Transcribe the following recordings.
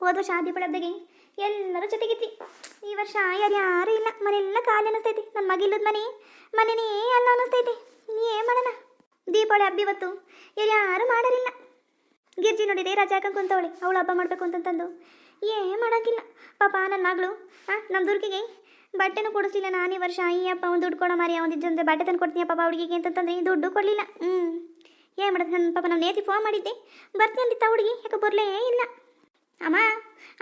ಹೋದ ವರ್ಷ ಆದಿ ಎಲ್ಲರೂ ಜೊತೆಗಿದ್ವಿ ಈ ವರ್ಷ ಯಾರು ಯಾರೂ ಇಲ್ಲ. ಮನೆಲ್ಲ ಖಾಲಿ ಅನಿಸ್ತೈತಿ ನನ್ನ ಮಗಿಲ್ಲದ ಮನೆ, ಮನೆನೇ ಅಲ್ಲ ಅನಿಸ್ತೈತಿ ನೀ ಏನು ಮಾಡೋಣ? ದೀಪಾವಳಿ ಹಬ್ಬ ಇವತ್ತು. ಯಾರು ಯಾರು ಮಾಡಲಿಲ್ಲ. ಗಿರ್ಜಿ ನೋಡಿದೆ ಹಾಕೊಂಡು ಕುಂತವಳೆ. ಅವಳು ಹಬ್ಬ ಮಾಡಬೇಕು ಅಂತಂತಂದು. ಏನ್ ಮಾಡೋಕ್ಕಿಲ್ಲ. ಪಾಪ ನನ್ನ ಮಗಳು, ಹಾಂ ನಮ್ಮ ದುರ್ಗಿಗೆ ಬಟ್ಟೆನೂ ಕೊಡಿಸ್ಲಿಲ್ಲ. ನಾನು ಈ ವರ್ಷ ಅಯ್ಯಪ್ಪ ಒಂದು ದುಡ್ಡು ಕೊಡೋ ಮಾರಿ ಒಂದು ಇದ್ದಂದ್ರೆ ಬಟ್ಟೆ ತಂದು ಕೊಡ್ತೀನಿ ಪಾಪ ಹುಡುಗಿಗೆ ಅಂತಂದ್ರೆ ದುಡ್ಡು ಕೊಡಲಿಲ್ಲ. ಹ್ಞೂ ಏನು ಮಾಡೋದು ನನ್ನ ಪಾಪ ನಾನು ನೇತಿ ಫೋನ್ ಮಾಡಿದ್ದೆ. ಬರ್ತೀನಿ ಅಂತಿತ್ತ ಹುಡುಗಿ. ಯಾಕೆ ಬರಲೇ ಇಲ್ಲ. ಅಮ್ಮ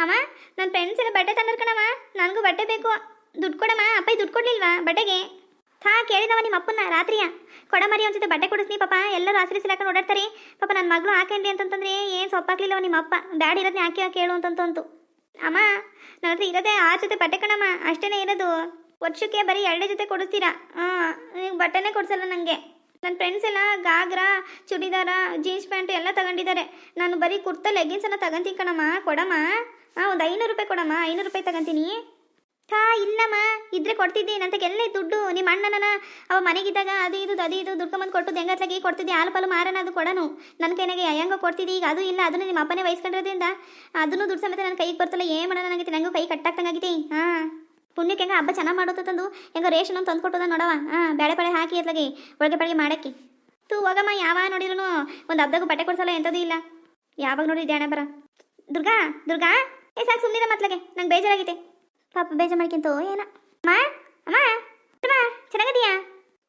ಅಮ್ಮ ನನ್ನ ಫ್ರೆಂಡ್ಸ್ ಎಲ್ಲ ಬಟ್ಟೆ ತಂದಿರ್ಕಣಮ್ಮ. ನನಗೂ ಬಟ್ಟೆ ಬೇಕು. ದುಡ್ಡು ಕೊಡಮ್ಮ. ಅಪ್ಪ ದುಡ್ಡು ಕೊಡ್ಲಿಲ್ವಾ ಬಟ್ಟೆಗೆ? ಹಾ ಕೇಳಿದವ ನಿಮ್ಮ ಅಪ್ಪನ ರಾತ್ರಿಯ. ಕೊಡ ಮರಿ ಒಂದ್ಸತಿ ಬಟ್ಟೆ ಕೊಡಿಸ್ನಿ ಪಾಪ. ಎಲ್ಲರೂ ಹಸಿರು ಸಿಲಾಕೊಂಡು ಓಡಾಡ್ತಾರೆ. ಪಾಪ ನನ್ನ ಮಗಳು ಹಾಕೊಂಡಿ ಅಂತಂತಂದ್ರೆ ಏನು ಸೊಪ್ಪಾಕ್ಲಿಲ್ಲವ ನಿಮ್ಮ ಅಪ್ಪ. ಡ್ಯಾಡಿ ಇರೋದನ್ನ ಯಾಕೆ ಕೇಳು ಅಂತಂತಂತು. ಅಮ್ಮ ನನ್ನ ಹತ್ರ ಇರೋದೇ ಆರು ಜೊತೆ ಬಟ್ಟೆ ಕಣಮ್ಮ. ಅಷ್ಟೇನೆ ಇರೋದು. ವರ್ಷಕ್ಕೆ ಬರೀ ಎರಡೇ ಜೊತೆ ಕೊಡಿಸ್ತೀರಾ? ಹಾಂ ಬಟ್ಟೆನೇ ಕೊಡಿಸಲ್ಲ ನನಗೆ ನನ್ನ ಫ್ರೆಂಡ್ಸ್ ಎಲ್ಲ ಗಾಗ್ರಾ, ಚೂಡಿದಾರ ಜೀನ್ಸ್ ಪ್ಯಾಂಟ್ ಎಲ್ಲ ತಗೊಂಡಿದ್ದಾರೆ ನಾನು ಬರೀ ಕುರ್ತಾ ಲೆಗಿನ್ಸನ್ನು ತಗೊಂತೀನಿ ಕಣಮ್ಮ. ಕೊಡಮ್ಮ. ಹಾಂ ಒಂದು ಐನೂರು ರೂಪಾಯಿ ಕೊಡಮ್ಮ. ಐನೂರು ರೂಪಾಯಿ ತಗೊಂತೀನಿ. ಹಾ, ಇಲ್ಲಮ್ಮ. ಇದ್ರೆ ಕೊಡ್ತಿದ್ದೆ ಅಂತ ಎಲ್ಲೇ ದುಡ್ಡು. ನಿಮ್ಮ ಅಣ್ಣನ ಅವ ಮನೆಗಿದ್ದಾಗ ಅದು ಇದು ಅದು ಇದು ದುಡ್ಕೊಂಬಂದು ಕೊಟ್ಟು ಹೆಂಗತ್ಲಾಗಿ ಕೊಡ್ತಿದ್ದೆ. ಹಾಲು ಪಾಲು ಮಾರನ ಅದು ಕೊಡನು. ನನ್ನ ಕೈನಾಗೆ ಅಯ್ಯಂಗ ಕೊಡ್ತಿದ್ದಿ. ಈಗ ಅದು ಇಲ್ಲ. ಅದನ್ನು ನಿಮ್ಮ ಅಪ್ಪನೇ ವಹಿಸ್ಕೊಂಡಿರೋದ್ರಿಂದ ಅದನ್ನು ದುಡ್ಡು ಸಮೇತ ನನ್ನ ಕೈಗೆ ಬರ್ತಲ್ಲ. ಏನು ಮಾಡೋಣ ನನಗೆ? ನಂಗೂ ಕೈ ಕಟ್ಟಾಗ್ತಂಗಾಗಿದೆ ಹಾಂ. ಪುಣ್ಯಕ್ಕೆ ಹೆಂಗ ಹಬ್ಬ ಚೆನ್ನಾಗಿ ಮಾಡೋದು ತಂದು, ಹೆಂಗ ರೇಷನ್ ಅಂತ ತಂದು ಕೊಟ್ಟದ ನೋಡವ ಹಾಂ ಬೇಳೆ ಪಳೆ ಹಾಕಿ ಅತ್ಲಾಗೆ ಒಳಗೆ ಪಳಗೆ ಮಾಡಕ್ಕೆ. ತೂ ಹೋಗಮ್ಮ ಯಾವ ನೋಡಿದ್ರು ಒಂದು ಹಬ್ಬಕ್ಕೆ ಬಟ್ಟೆ ಕೊಡ್ಸಲ್ಲ, ಎಂಥದ್ದು ಇಲ್ಲ. ಯಾವಾಗ ನೋಡಿದ್ದೆ ಅಣ್ಣ ಬರ ದುರ್ಗಾ ದುರ್ಗಾ? ಏ, ಸಾಕು ಸುಮ್ಮನಿರ ಮತ್ಲಗೆ ನಂಗೆ ಬೇಜಾರಾಗಿತ್ತೆ ಪಾಪ, ಬೇಜಾರು ಮಾಡ್ಕೊಂತು, ಏನ. ಅಮ್ಮ ಅಮ್ಮ ಅಮ್ಮ ಚೆನ್ನಾಗಿದೀಯಾ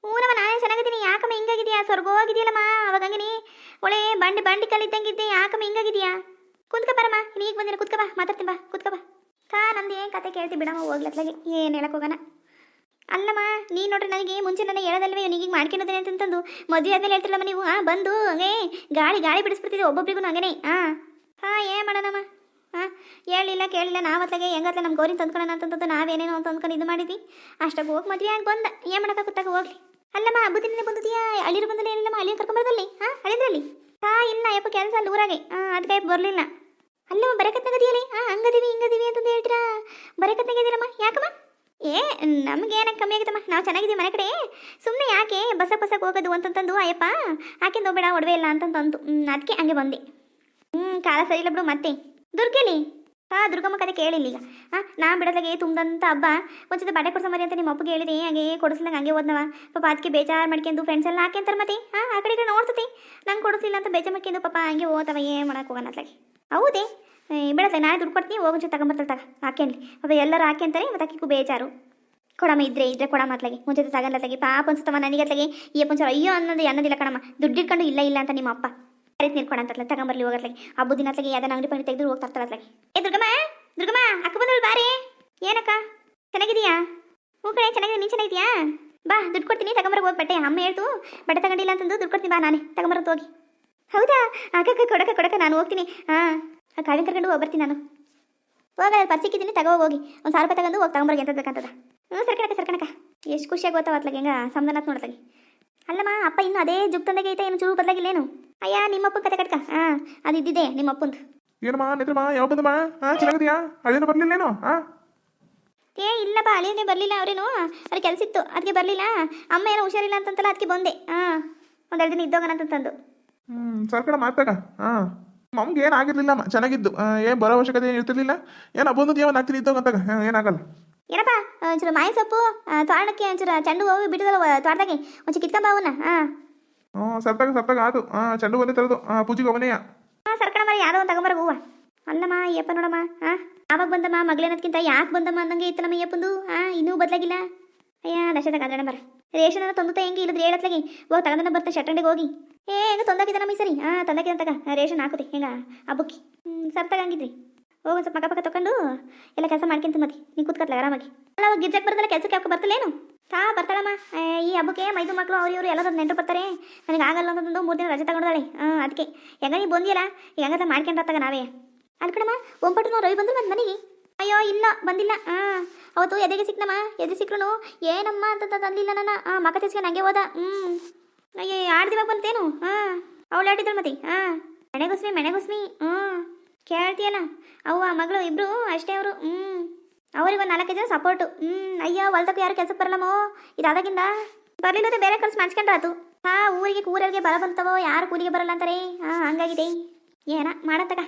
ಹ್ಞೂನಮ್ಮ ನಾನೇ ಚೆನ್ನಾಗಿದ್ದೀನಿ. ಯಾಕಮ್ಮ ಹಿಂಗಾಗಿದೆಯಾ ಸ್ವರ್ಗ ಹೋಗಿದೆಯಲ್ಲಮ್ಮ ಅವಾಗ ಹಂಗೆ ನೀ ಒಳ್ಳೆ ಬಂಡಿ ಬಂಡಿ ಕಲ್ಲಿದ್ದಂಗಿದ್ದೆ. ಯಾಕಮ್ಮ ಹಿಂಗಾಗಿದೆಯಾ ಕುತ್ಕ ಬರಮ್ಮ ಈಗ ಬಂದಿರ ಕುತ್ಕ ಬಾ, ಮಾತಾಡ್ತೀನಿ ಬಾ, ಕುತ್ಕ ಬಾ. ಕಾ ನಂದು ಏನು ಕತೆ ಕೇಳ್ತಿ ಬಿಡಮ್ಮ ಹೋಗ್ಲತ್ಲಾಗೆ ಏನು ಹೇಳಕ್ ಹೋಗೋಣ? ಅಲ್ಲಮ್ಮ ನೀ ನೋಡ್ರಿ ನನಗೆ ಮುಂಚೆ ನನಗೆ ಹೇಳೋದಲ್ವೇ ನೀವು ಈಗ ಮಾಡ್ಕೊಂಡಿದ್ದೇನೆ ಅಂತಂದು ಮದುವೆ ಆದ್ಮೇಲೆ ಹೇಳ್ತಿರಲ್ಲಮ್ಮ ನೀವು ಹಾಂ ಬಂದು, ಹಂಗೆ, ಗಾಳಿ ಗಾಳಿ ಬಿಡಿಸ್ಬಿಡ್ತಿದ್ದೆ ಒಬ್ಬೊಬ್ರಿಗೂ ಹಂಗೇನೆ ಹಾಂ ಹಾಂ, ಏನು ಮಾಡೋಣಮ್ಮ? ಹಾಂ ಹೇಳಿಲ್ಲ, ಕೇಳಿಲ್ಲ, ನಾವು ಅತ್ಲಾಗೆ ಹೆಂಗತ್ಲ ನಮ್ಮ ಗೌರಿನ ತಂದ್ಕೊಳ್ಳೋಣ ಅಂತಂದು ನಾವೇನೇನೋ ಅಂತ ಅಂದ್ಕೊಂಡು ಇದು ಮಾಡಿದ್ವಿ. ಅಷ್ಟಾಗ ಹೋಗಿ ಮದುವೆ ಆಗಿ ಬಂದ. ಏನು ಮಾಡೋಕ್ಕಾಗುತ್ತಾಗ ಹೋಗ್ಲಿ. ಅಲ್ಲಮ್ಮ ಹಬ್ಬದಿನೇ ಬಂದಿದ್ಯಾ? ಅಳಿರು ಬಂದಲೇ ಏನಿಲ್ಲಮ್ಮ? ಅಳಿಯ ಕರ್ಕೊಂಬರ್ದಲ್ಲಿ ಹಾಂ ಅಳಿದ್ರಲ್ಲಿ ಹಾಂ ಇಲ್ಲ, ಯಪ್ಪ, ಕೆಲಸ ಅಲ್ಲಿ ಊರಾಗೆ. ಹಾಂ ಅದಕ್ಕೆ ಬರಲಿಲ್ಲ. ಅಲ್ಲಮ್ಮ ಬರಕತ್ನಾಗದಿಯಲಿ ಆ, ಹಂಗದೀವಿ, ಹಿಂಗದೀವಿ ಅಂತಂದು ಹೇಳ್ತೀರಾ? ಬರಕತ್ನಾಗದಿರಮ್ಮ ಯಾಕಮ್ಮ? ಏ ನಮ್ಗೇನ ಕಮ್ಮಿ ಆಗಿತ್ತಮ್ಮ. ನಾವು ಚೆನ್ನಾಗಿದ್ದೀವಿ ಮನೆ ಕಡೆ. ಸುಮ್ಮನೆ ಯಾಕೆ ಬಸ ಬಸಕ್ಕೆ ಹೋಗೋದು ಅಂತಂತಂದು? ಅಯ್ಯಪ್ಪ ಆಕೆಂದು ಬೇಡ, ಒಡವೆ ಇಲ್ಲ ಅಂತಂತಂದು. ಅದಕ್ಕೆ ಹಂಗೆ ಬಂದೆ. ಹ್ಞೂ ಕಾಲ ಸರಿ ಇಲ್ಲ ಬಿಡು, ಮತ್ತೆ? ದುರ್ಗಲಿ? ಹಾ ದುರ್ಗಮ್ಮ ಕತೆ ಕೇಳಿಲ್ಲ ಈಗ ನಾ ಬಿಡೋದಾಗೆ ತುಂಬ್ದಂತ ಹಬ್ಬ, ಒಂದ್ಸತಿ ಬಟ್ಟೆ ಕೊಡ್ಸೋ ಮರಿ ಅಂತ ನಿಮ್ಮ ಅಪ್ಪಗೆ ಹೇಳಿದೆ. ಹಾಗೆ ಕೊಡಿಸ್ಲಂಗೆ ಹಂಗೆ ಓದ್ನವ ಪಾಪ ಅದಕ್ಕೆ ಬೇಜಾರು ಮಾಡ್ಕೊಂಡು ಫ್ರೆಂಡ್ಸ್ ಎಲ್ಲ ಹಾಕ್ಯಂತಾರೆ ಮತ್ತೆ? ಆ ಕಡೆ ಕಡೆ ನೋಡ್ತತಿ. ನಂಗೆ ಕೊಡಿಸಿಲ್ಲ ಅಂತ ಬೇಜಾರು ಮಾಡ್ಕೊಂಡು ಪಾಪ ಹಂಗೆ ಓದ್ತವ ಏನು ಮಾಡಕ್ಕೆ ಹೋಗೋಣ ಅತ್ಲಾಗೆ ಹೌದೇ. ಬೇಡತ್ತೆ ನಾಳೆ ದುಡ್ಡು ಕೊಡ್ತೀನಿ, ಹೋಗೋ ಜೊತೆ ತಗೊಂಬರ್ತಾಳೆ ತಗ ಹಾಕೇನ್ಲಿ ಪಾಪ ಎಲ್ಲರೂ ಹಾಕ್ಯಂತಾರೆ ಮತ್ತೆ ಅಕ್ಕಿಗೂ ಬೇಜಾರು. ಕೊಡಮ್ಮ, ಇದ್ರೆ ಇದ್ರೆ ಕೊಡಮ್ಮ ಅತ್ಲಾಗೆ. ಮುಂಚೆ ತಗಲ್ಲತ್ಲಾಗೆ ಪಾಪ ಅನ್ಸುತ್ತಮ್ಮ ನನಗೆ ಅತ್ಲಾಗೆ. ಈ ಪಂಚ ಅಯ್ಯೋ ಅನ್ನೋದು ಅನ್ನೋದಿಲ್ಲ ಕಣಮ್ಮ. ದುಡ್ಡು ಇಟ್ಕೊಂಡು ಇಲ್ಲ ಇಲ್ಲ ಅಂತ ನಿಮ್ಮ ಅಪ್ಪ. ಕರೆತ್ ನೀರು ಅಂತಲ್ಲ ತಗೊಂಬರ್ಲಿ ಹೋಗತ್ಲಾಗೆ ಹಬ್ಬದ ದಿನ ಅತ್ಲಾಗೆ. ಯಾವ್ದಾನ ಅಂಗಡಿ ಪಂಗಡಿ ತೆಗೆದು ಹೋಗ್ತಾ ಇರ್ತಾಳೆ ಅತ್ಲಾಗೆ. ಏ, ದುರ್ಗಮ್ಮ ದುರ್ಗಮ್ಮ, ಅಕ್ಕ ಬಂದಳು, ಬಾರಿ. ಏನಕ್ಕ? ಚೆನ್ನಾಗಿದೀಯಾ ಹ್ಞೂ ಕಡೆ ಚೆನ್ನಾಗಿದೆ ನೀನು ಚೆನ್ನಾಗಿದ್ಯಾ ಬಾ, ದುಡ್ಡು ಕೊಡ್ತೀನಿ ತಗೊಂಬರ ಹೋಗಿ ಬಟ್ಟೆ ಅಮ್ಮ ಹೇಳ್ತು, ಬಟ್ಟೆ ತಗೊಂಡಿಲ್ಲ ಅಂತಂದು ದುಡ್ಡು ಕೊಡ್ತೀನಿ, ಬಾ ನಾನೇ. ತಗೊಂಬರತ್ ಹೋಗಿ. ಹೌದಾ? ಅಕ್ಕ ಕೊಡಕ ಕೊಡಕ ನಾನು ಹೋಗ್ತೀನಿ. ಹಾಂ ಕಾವಿನ ಕರ್ಕೊಂಡು ಹೋಗಿ ಬರ್ತೀನಿ ನಾನು. ಹೋಗಲ್ಲ ಪರ್ಸಿಕ್ಕಿದ್ದೀನಿ ತಗೋ ಹೋಗಿ. ಒಂದು ಸಾವಿರ ರೂಪಾಯಿ ತಗೊಂಡು ಹೋಗಿ ತಗೊಂಬರ್ಗೆ ಅಂತ ಬೇಕಂತದ. ಹ್ಞೂ ಸರ್ಕಣಕ ಸರ್ಕಣಕ ಎಷ್ಟು ಖುಷಿಯಾಗಿ ಗೊತ್ತಾವ ಅತ್ಲಾಗೆ ಹೆಂಗ? ಸಮಧಾನ ನೋಡ್ತಾಗೆ ಅಲ್ಲಮ್ಮ ಅಪ್ಪ ಇನ್ನೂ ಅದೇ ಜುಗ್ ತಂದಾಗೆ ಐತೆ ಏನು ಚೂರು ಬದಲಾಗಿಲ್ಲೇನು ಅಯ್ಯ ನಿಮ್ಮಪ್ಪ ಕತೆ ಕಟ್ಕ. ಹಾಂ ಅದು ಇದ್ದಿದೆ ನಿಮ್ಮ ಅಪ್ಪಂದು ಏನಮ್ಮ ನಿದ್ರಮ್ಮ ಯಾವ ಬಂದಮ್ಮ? ಹಾ ಚೆನ್ನಾಗಿದ್ಯಾ? ಅದೇನು ಬರ್ಲಿಲ್ಲೇನು ಹಾ ಏ ಇಲ್ಲಪ್ಪ ಅಳಿಯನೇ ಬರಲಿಲ್ಲ ಅವರೇನು? ಅವ್ರಿಗೆ ಕೆಲಸ ಇತ್ತು ಅದಕ್ಕೆ ಬರಲಿಲ್ಲ. ಅಮ್ಮ ಏನೋ ಹುಷಾರಿಲ್ಲ ಅಂತಂತಲ್ಲ ಅದಕ್ಕೆ ಬಂದೆ. ಹಾಂ ಒಂದೆರಡು ದಿನ ಇದ್ದೋಗಣ ಅಂತಂದು ಹ್ಮ್ ಸರ್ಕಡ ಮಾತಾಗ ಹಾ. ಮಮ್ಮಿಗೆ ಏನು ಆಗಿರ್ಲಿಲ್ಲಮ್ಮ ಚೆನ್ನಾಗಿದ್ದು. ಏನು ಬರೋ ಅವಶ್ಯಕತೆ ಏನು ಇರ್ತಿರ್ಲಿಲ್ಲ. ಏನು ಹಬ್ಬಂದು ಒಂದು ಹಾಕ್ತೀನಿ ಇದ್ದೋಗಂತಾಗ ಏನಾಗಲ್ಲ ಏನಪ್ಪ ಒಂಚೂರು ಮಾಯಿ ಸೊಪ್ಪು ತೋರಣಕ್ಕೆ ಒಂಚೂರು ಚೆಂಡು ಹೂವು ಬಿಟ್ಟಿದಲ್ಲ ತೋಟದಾಗೆ? ಒಂಚೂರು ಕಿತ್ಕೊಂಬ ಅವನ್ನ ಹಾಂ. ಹ್ಞೂ ಸರ್ತಾಗ ಆತು. ಹಾ ಚೆಂಡು ಬಂದೇ ತರೋದು. ಹಾ ಪೂಜೆಗೆ ಅವನೆಯ ಹಾಂ ಸರ್ಕಣ ಮರ ಯಾವುದೋ ಒಂದು ತಗೊಂಬರ ಹೂವ. ಅಲ್ಲಮ್ಮ ಅಯ್ಯಪ್ಪ ನೋಡಮ್ಮ ಹಾಂ. ಆವಾಗ ಬಂದಮ್ಮ ಮಗಳೇನದ್ಕಿಂತ ಯಾಕೆ ಬಂದಮ್ಮ ಅಂದಂಗೆ ನಮ್ಮ ಅಯ್ಯಪ್ಪಂದು ಹಾಂ ಇನ್ನೂ ಬದಲಾಗಿಲ್ಲ. ಅಯ್ಯ ದಶದಾಗ ಅದಣ್ಣ ಬರ ರೇಷನ್ ತಂದುತ್ತ ಹೆಂಗೆ ಇಲ್ಲದ್ರೆ ಹೇಳತ್ಲಾಗಿ ಹೋಗಿ ತಗದನ ಬರ್ತಾ ಶಟ್ಟಂಡಿಗೆ ಹೋಗಿ. ಏ, ಹೆಂಗ ತಂದಾಕಿದ್ದಾನಮ್ಮ ನಮ್ಮ ಸರಿ? ಹಾಂ ತಂದಾಕಿದ ತಗ. ರೇಷನ್ ಹಾಕುತ್ತೆ ಹೆಂಗ? ಹಬ್ಬಕ್ಕೆ ಹ್ಞೂ ಸರ್ ತಗಂಗಿದ್ರಿ ಹೋಗಿ ಸ್ವಲ್ಪ ಮಕ್ಕ ಪಕ್ಕ ತಕೊಂಡು ಎಲ್ಲ ಕೆಲಸ ಮಾಡ್ಕೊಂತ ಮತ್ತೆ ನೀ ಕೂತ್ಕತ್ಲ ಆರಾಮಾಗಿ. ಅಲ್ಲ ಗಿರ್ಜಕ್ಕೆ ಬರ್ತಲ್ಲ ಕೆಲಸಕ್ಕೆ ಯಾಕೆ ಬರ್ತಲೇನು ತಾ, ಬರ್ತಾಳಮ್ಮ. ಈ ಹಬ್ಬಕ್ಕೆ ಮೈದು ಮಕ್ಕಳು ಅವ್ರು ಇವರು ಎಲ್ಲರೂ ನೆಂಟರು ಬರ್ತಾರೆ. ನನಗೆ ಆಗಲ್ಲ ಅಂತಂದು ಮೂರು ದಿನ ರಜೆ ತಗೊಂಡಾಳೆ ಹಾಂ ಅದಕ್ಕೆ ಹೆಂಗ ನೀ ಬಂದಿಯಲ್ಲ? ಈಗ ಹೆಂಗದ ಮಾಡ್ಕೊಂಡ್ರತ್ತಾಗ ನಾವೇ. ಅಲ್ಲಿ ಕಣಮ್ಮ ಒಂಪಟ್ಟು ರವಿ ಬಂದ್ರು ಮತ್ತೆ ಮನೆಗೆ. ಅಯ್ಯೋ ಇಲ್ಲ ಬಂದಿಲ್ಲ. ಹಾಂ ಅವತ್ತು ಎದೆಗೆ ಸಿಕ್ನಮ್ಮ? ಎದೆ ಸಿಕ್ಕರು ಏನಮ್ಮ ಅಂತ ತಂದಿಲ್ಲ ನನ್ನ. ಆ ಮಕ್ಕ ತಿಸ್ಕೊಂಡು ಹಂಗೆ ಹೋದ. ಹ್ಞೂ ಅಯ್ಯೋ ದಿನ ಬಂತೇನು? ಹಾಂ. ಅವಳು ಆಡಿದ್ರು ಮತ್ತೆ? ಹಾಂ. ಮೆಣೆಗುಸ್ಮಿ ಮೆಣೆಗುಸ್ಮಿ. ಹ್ಞೂ. ಕೇಳ್ತೀಯಲ್ಲ. ಅವ್ವ, ಮಗಳು, ಇಬ್ರು, ಅಷ್ಟೇ ಅವರು. ಹ್ಞೂ ಅವ್ರಿಗೆ ಒಂದು ನಾಲ್ಕೈದು ಜನ ಸಪೋರ್ಟು ಹ್ಞೂ ಅಯ್ಯೋ, ಹೊಲ್ದಕ್ಕೂ ಯಾರು ಕೆಲಸಕ್ಕೆ ಬರಲ್ಲಮ್ಮೋ? ಇದಾದಾಗಿಂದ? ಬರ್ಲಿಲ್ಲ ಬೇರೆ ಕಳ್ಸಿ ಮಾಡ್ಸ್ಕೊಂಡ್ರಾತು ಹಾ, ಊರಿಗೆ ಕೂರಲ್ಗೆ ಬರ ಬಂತವೋ? ಯಾರು ಕೂಲಿಗೆ ಬರಲ್ಲ ಅಂತಾರೆ? ಹಾ, ಹಂಗಾಗಿದೆ. ಏನ? ಮಾಡತ್ತಕ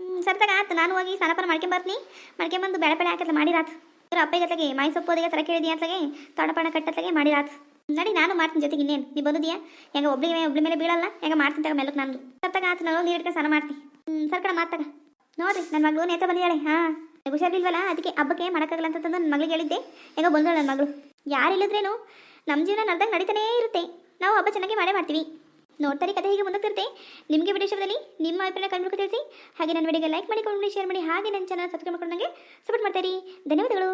ಹ್ಞೂ ಸರಿ ತಗ, ಆತು. ನಾನು ಹೋಗಿ ಸ್ನಾನಪಾನ ಮಾಡ್ಕೊಂಬರ್ತೀನಿ. ಮಾಡ್ಕೊಂಬಂದು ಬೆಳೆ ಬೆಳೆ ಹಾಕಿದ್ರೆ ಮಾಡಿರಾತು ಅಪ್ಪಗತ್ಲಾಗೆ ಮಾಯಿ ಸೊಪ್ಪು ಓದಿಗೆ ತರ ಕೇಳಿದ್ಯಾ ಅತ್ಲಾಗೆ ತಡಪಣ ಕಟ್ಟತ್ಲಾಗೆ ಮಾಡಿರಾತ್ ನಡಿ, ನಾನು ಮಾಡ್ತೀನಿ ಜೊತೆಗೆ ಇನ್ನೇನು. ನೀ ಬಂದಿದ್ಯಾ? ಹೆಂಗ ಒಬ್ಳಿಗೆ ಒಬ್ಳಿ ಮೇಲೆ ಬೀಳಲ್ಲ? ಹೆಂಗ ಮಾಡ್ತೀನಿ ತಗ ಮೆಲಕ್ ನಾನು. ಸತ್ತಾಗ ಆತ ನಾನು ನೀರು ಇಟ್ಕೊಂಡು ಸ್ನಾನ ಮಾಡ್ತೀನಿ. ಹ್ಞೂ ಸರ್ ಮಾತಾಗ ನೋಡ್ರಿ ನನ್ನ ಮಗಳು ನೇತ ಬಂದಿದ್ದಾಳೆ. ಹಾಂ. ಹುಷಾರಿಲ್ವಲ್ಲ? ಅದಕ್ಕೆ ಹಬ್ಬಕ್ಕೆ ಮಾಡೋಕ್ಕಾಗಲ್ಲ ಅಂತ ನನ್ನ ಮಗಳಿಗೆ ಹೇಳಿದ್ದೆ. ಹೆಂಗ ಬಂದಳು ನನ್ನ ಮಗಳು. ಯಾರಿಲ್ಲದ್ರೇನು ನಮ್ಮ ಜೀವನ ನಡ್ದಂಗೆ ನಡೀತಾನೇ ಇರುತ್ತೆ. ನಾವು ಹಬ್ಬ ಚೆನ್ನಾಗಿ ಮಾಡೇ ಮಾಡ್ತೀವಿ. ನೋಡ್ತಾರೆ ಕಥೆ ಹೀಗೆ ಮುಂದುವರಿತಿರುತ್ತೆ ನಿಮಗೆ ವಿಡಿಯೋ ಇಷ್ಟದಲ್ಲಿ ನಿಮ್ಮ ಅಭಿಪ್ರಾಯ ಕಂಡುಬಿಟ್ಟು ತಿಳಿಸಿ. ಹಾಗೆ ನನ್ನ ವಿಡಿಯೋಗೆ ಲೈಕ್ ಮಾಡಿ ಕಮೆಂಟ್ ಮಾಡಿ ಶೇರ್ ಮಾಡಿ, ಹಾಗೆ ನನ್ನ ಚಾನಲ್ ಸಬ್ಸ್ಕ್ರೈಬ್ ಮಾಡ್ಕೊಂಡು ನನಗೆ ಸಪೋರ್ಟ್ ಮಾಡ್ತಾರೆ ಧನ್ಯವಾದಗಳು.